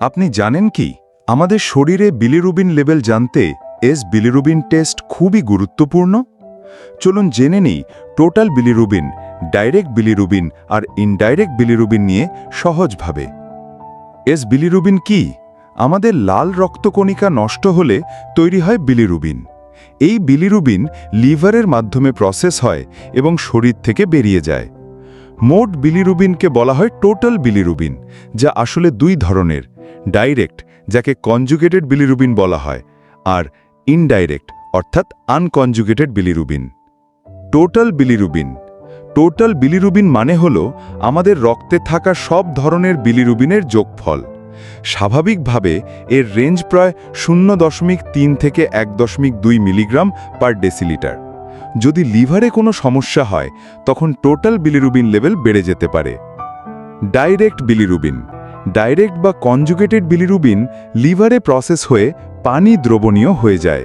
আপনি জানেন কি? আমাদের শরীরে বিলিরুবিন লেভেল জানতে এস বিলিরুবিন টেস্ট খুবই গুরুত্বপূর্ণ। চলুন জেনে নিই, টোটাল বিলিরুবিন, ডাইরেক্ট বিলিরুবিন আর ইনডাইরেক্ট বিলিরুবিন নিয়ে সহজভাবে। এস বিলিরুবিন কি? আমাদের লাল রক্তকণিকা নষ্ট হলে তৈরি হয় বিলিরুবিন। এই বিলিরুবিন লিভারের মাধ্যমে প্রসেস হয় এবং শরীর থেকে বেরিয়ে যায়। মোট বিলিরুবিনকে বলা হয় টোটাল বিলিরুবিন, যা আসলে দুই ধরনের ডাইরেক্ট, যাকে কনজুগেটেড বিলিরুবিন বলা হয়, আর ইনডাইরেক্ট, অর্থাৎ unconjugated bilirubin. Total bilirubin. Total bilirubin মানে হল আমাদের রক্তে থাকা সব ধরনের বিলিরুবিনের যোগফল। স্বাভাবিকভাবে এর রেঞ্জ প্রায় শূন্য দশমিক তিন থেকে এক দশমিক দুই মিলিগ্রাম পার ডেসিলিটার। যদি লিভারে কোনো সমস্যা হয়, তখন টোটাল বিলিরুবিন লেভেল বেড়ে যেতে পারে। Direct bilirubin. ডাইরেক্ট বা কনজুগেটেড বিলিরুবিন লিভারে প্রসেস হয়ে পানি দ্রবণীয় হয়ে যায়।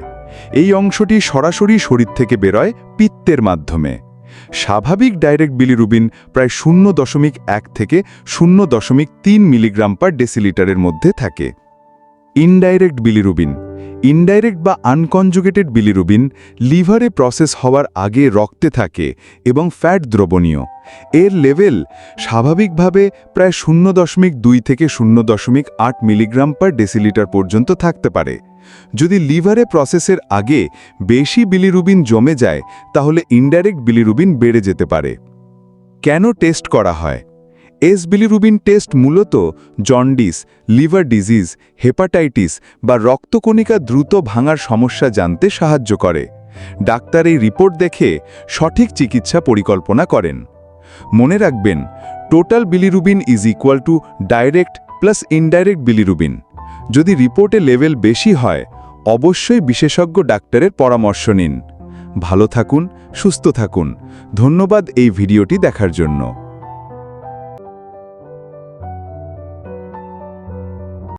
এই অংশটি সরাসরি শরীর থেকে বেরোয় পিত্তের মাধ্যমে। স্বাভাবিক ডাইরেক্ট বিলিরুবিন প্রায় শূন্য দশমিক এক থেকে শূন্য দশমিক তিন মিলিগ্রাম পার ডেসিলিটারের মধ্যে থাকে। ইনডাইরেক্ট বিলিরুবিন ইনডাইরেক্ট বা আনকনজুগেটেড বিলিরুবিন লিভারে প্রসেস হওয়ার আগে রক্তে থাকে এবং ফ্যাট দ্রবণীয়। এর লেভেল স্বাভাবিকভাবে প্রায় শূন্য দশমিক দুই থেকে শূন্য দশমিক আট মিলিগ্রাম পার ডেসিলিটার পর্যন্ত থাকতে পারে। যদি লিভারে প্রসেসের আগে বেশি বিলিরুবিন জমে যায়, তাহলে ইনডাইরেক্ট বিলিরুবিন বেড়ে যেতে পারে। কেন টেস্ট করা হয়? এস বিলিরুবিন টেস্ট মূলত জন্ডিস, লিভার ডিজিজ, হেপাটাইটিস বা রক্তকণিকা দ্রুত ভাঙার সমস্যা জানতে সাহায্য করে। ডাক্তার এই রিপোর্ট দেখে সঠিক চিকিৎসা পরিকল্পনা করেন। মনে রাখবেন, total bilirubin is equal to direct plus indirect bilirubin যদি রিপোর্টে লেভেল বেশি হয়, অবশ্যই বিশেষজ্ঞ ডাক্তারের পরামর্শ নিন। ভালো থাকুন, সুস্থ থাকুন। ধন্যবাদ এই ভিডিওটি দেখার জন্য।